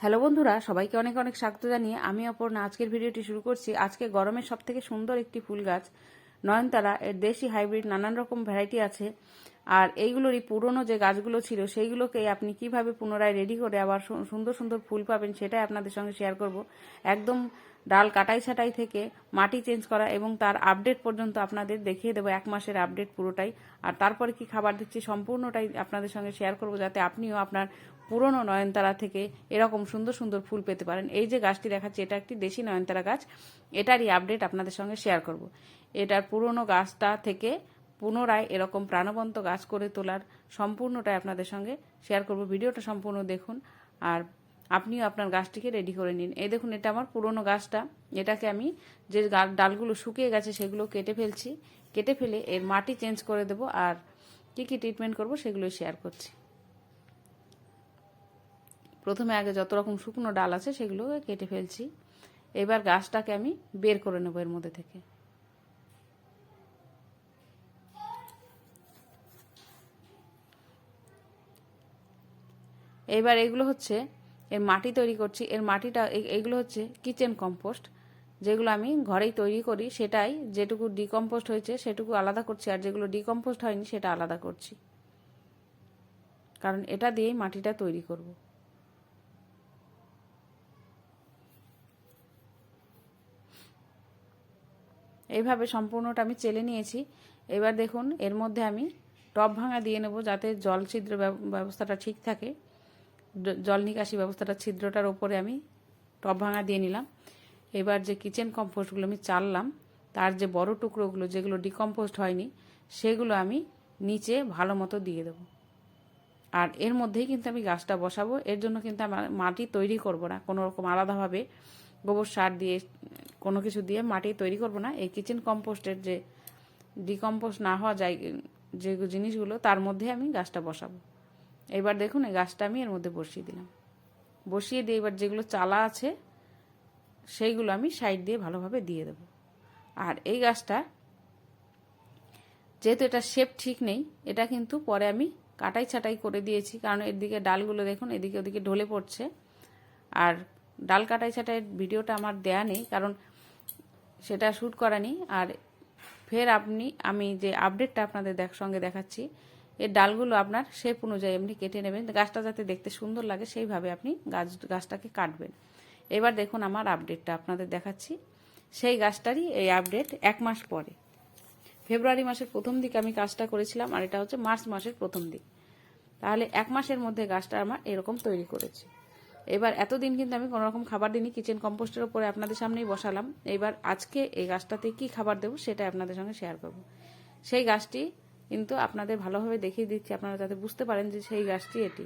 Hello বন্ধুরা, সবাইকে অনেক অনেক স্বাগত জানিয়ে আমি অপর্ণা। আজকের ভিডিওটি শুরু করছি আজকে গরমের সব থেকে সুন্দর একটি ফুল গাছ, নয়নতারা। এর দেশি হাইব্রিড নানান রকম ভ্যারাইটি আছে আর এইগুলোরই পুরনো যে গাছগুলো ছিল সেইগুলোকে আপনি কীভাবে পুনরায় রেডি করে আবার সুন্দর সুন্দর ফুল পাবেন সেটাই আপনাদের সঙ্গে শেয়ার করব। একদম ডাল কাটাই ছাটাই থেকে মাটি চেঞ্জ করা এবং তার আপডেট পর্যন্ত আপনাদের দেখিয়ে দেবো, এক মাসের আপডেট পুরোটাই। আর তারপরে কি খাবার দিচ্ছি সম্পূর্ণটাই আপনাদের সঙ্গে শেয়ার করব যাতে আপনিও আপনার পুরনো নয়নতারা থেকে এরকম সুন্দর সুন্দর ফুল পেতে পারেন। এই যে গাছটি দেখাচ্ছি, এটা একটি দেশি নয়নতারা গাছ। এটারই আপডেট আপনাদের সঙ্গে শেয়ার করব। এটার পুরনো গাছটা থেকে পুনরায় এরকম প্রাণবন্ত গাছ করে তোলার সম্পূর্ণটাই আপনাদের সঙ্গে শেয়ার করব। ভিডিওটা সম্পূর্ণ দেখুন আর আপনিও আপনার গাছটিকে রেডি করে নিন। এই দেখুন, এটা আমার পুরনো গাছটা। এটাকে আমি যে ডালগুলো শুকিয়ে গেছে সেগুলো কেটে ফেলছি। কেটে ফেলে এর মাটি চেঞ্জ করে দেব আর কি কি ট্রিটমেন্ট করব সেগুলো শেয়ার করছি। প্রথমে আগে যত রকম শুকনো ডাল আছে সেগুলো কেটে ফেলছি। এবার গাছটাকে আমি বের করে নেব এর মধ্যে থেকে। এবার এগুলো হচ্ছে এর মাটি তৈরি করছি। এর মাটিটা এগুলো হচ্ছে কিচেন কম্পোস্ট। যেগুলো আমি ঘরেই তৈরি করি, সেটাই যেটুকু ডিকম্পোস্ট হয়েছে সেটুকু আলাদা করছি, আর যেগুলো ডিকম্পোস্ট হয়নি সেটা আলাদা করছি। কারণ এটা দিয়েই মাটিটা তৈরি করব। এইভাবে সম্পূর্ণটা আমি চেলে নিয়েছি। এবার দেখুন, এর মধ্যে আমি টপ ভাঙা দিয়ে নেব যাতে জল ছিদ্র ব্যবস্থাটা ঠিক থাকে। জল নিকাশি ব্যবস্থাটা ছিদ্রটার ওপরে আমি টপ ভাঙা দিয়ে নিলাম। এবার যে কিচেন কম্পোস্টগুলো আমি চাললাম, তার যে বড় টুকরোগুলো যেগুলো ডিকম্পোস্ট হয়নি, সেগুলো আমি নিচে ভালো মতো দিয়ে দেবো। আর এর মধ্যেই কিন্তু আমি গাছটা বসাবো। এর জন্য কিন্তু আমার মাটি তৈরি করব না। কোনো রকম আলাদাভাবে গোবর সার দিয়ে, কোনো কিছু দিয়ে মাটি তৈরি করব না। এই কিচেন কম্পোস্টের যে ডিকম্পোস্ট না হওয়া যায়, যে জিনিসগুলো, তার মধ্যে আমি গাছটা বসাবো। এবার দেখুন, এই গাছটা আমি এর মধ্যে বসিয়ে দিলাম। বসিয়ে দিয়ে এবার যেগুলো চালা আছে, সেইগুলো আমি সাইড দিয়ে ভালোভাবে দিয়ে দেব। আর এই গাছটা, যেহেতু এটা শেপ ঠিক নেই, এটা কিন্তু পরে আমি কাটাই ছাটাই করে দিয়েছি। কারণ এদিকে ডালগুলো দেখুন, এদিকে ওদিকে ঢলে পড়ছে। আর ডাল কাটাই ছাটাইয়ের ভিডিওটা আমার দেয়া নেই, কারণ সেটা শ্যুট করা নেই। আর ফের আপনি, আমি যে আপডেটটা আপনাদের দেখ, সঙ্গে দেখাচ্ছি এর ডালগুলো আপনার শেপ অনুযায়ী আপনি কেটে নেবেন। গাছটা যাতে দেখতে সুন্দর লাগে, সেইভাবে আপনি গাছ, গাছটাকে কাটবেন। এবার দেখুন আমার আপডেটটা আপনাদের দেখাচ্ছি। সেই গাছটারই এই আপডেট এক মাস পরে। ফেব্রুয়ারি মাসের প্রথম দিকে আমি কাজটা করেছিলাম, আর এটা হচ্ছে মার্চ মাসের প্রথম দিক। তাহলে এক মাসের মধ্যে গাছটা আমার এরকম তৈরি করেছি। এবার এতদিন কিন্তু আমি কোনো রকম খাবার দিইনি কিচেন কম্পোস্টের উপরে আপনাদের সামনেই বসালাম। এবার আজকে এই গাছটাতে কি খাবার দেবো সেটা আপনাদের সঙ্গে শেয়ার করব। সেই গাছটি কিন্তু আপনাদের ভালোভাবে দেখিয়ে দিচ্ছি, আপনারা যাতে বুঝতে পারেন যে সেই গাছটি এটি।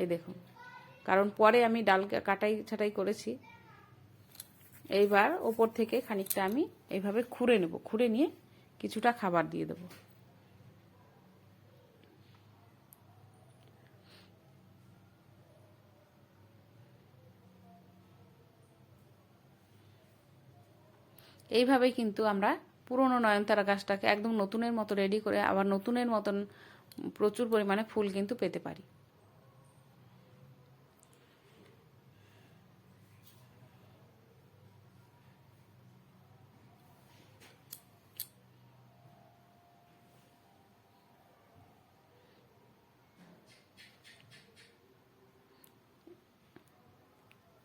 এই দেখুন, কারণ পরে আমি ডাল কাটাই ছাটাই করেছি। এইবার ওপর থেকে খানিকটা আমি এইভাবে খুঁড়ে নেব, খুঁড়ে নিয়ে কিছুটা খাবার দিয়ে দেবো। এইভাবেই কিন্তু আমরা পুরনো নয়নতারা গাছটাকে একদম নতুনের মতো রেডি করে আবার নতুনের মতন প্রচুর পরিমাণে ফুল কিন্তু পেতে পারি।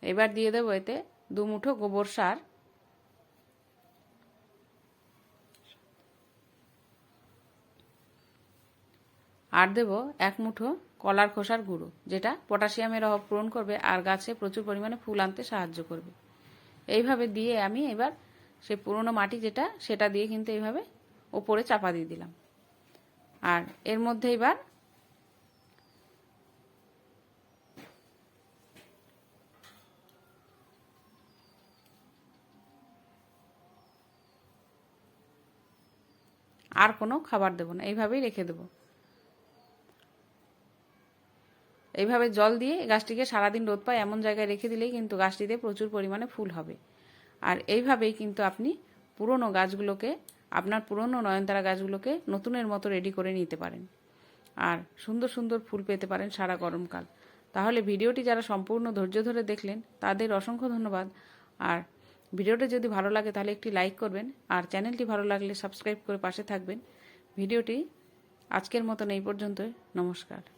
এবার দিয়ে দেবো এতে দু মুঠো গোবর সার। আর দেব এক মুঠো কলার খোসার গুঁড়ো, যেটা পটাশিয়ামের অভাব পূরণ করবে আর গাছে প্রচুর পরিমাণে ফুল আনতে সাহায্য করবে। এইভাবে দিয়ে আমি এবার সে পুরনো মাটি যেটা, সেটা দিয়ে কিন্তু এইভাবে ওপরে চাপা দিয়ে দিলাম। আর এর মধ্যে এবার আর কোনো খাবার দেবো না, এইভাবেই রেখে দেবো। এইভাবে জল দিয়ে গাছটিকে সারাদিন রোদ পায় এমন জায়গায় রেখে দিলেই কিন্তু গাছটিতে প্রচুর পরিমাণে ফুল হবে। আর এইভাবেই কিন্তু আপনি পুরনো গাছগুলোকে, আপনার পুরনো নয়নতারা গাছগুলোকে নতুনের মতো রেডি করে নিতে পারেন। আর সুন্দর সুন্দর ফুল পেতে পারেন সারা গরমকাল। তাহলে ভিডিওটি যারা সম্পূর্ণ ধৈর্য ধরে দেখলেন, তাদের অসংখ্য ধন্যবাদ। আর ভিডিওটি যদি ভালো লাগে তাহলে একটি লাইক করবেন, আর চ্যানেলটি ভালো লাগলে সাবস্ক্রাইব করে পাশে থাকবেন। ভিডিওটি আজকের মতন এই পর্যন্ত নমস্কার।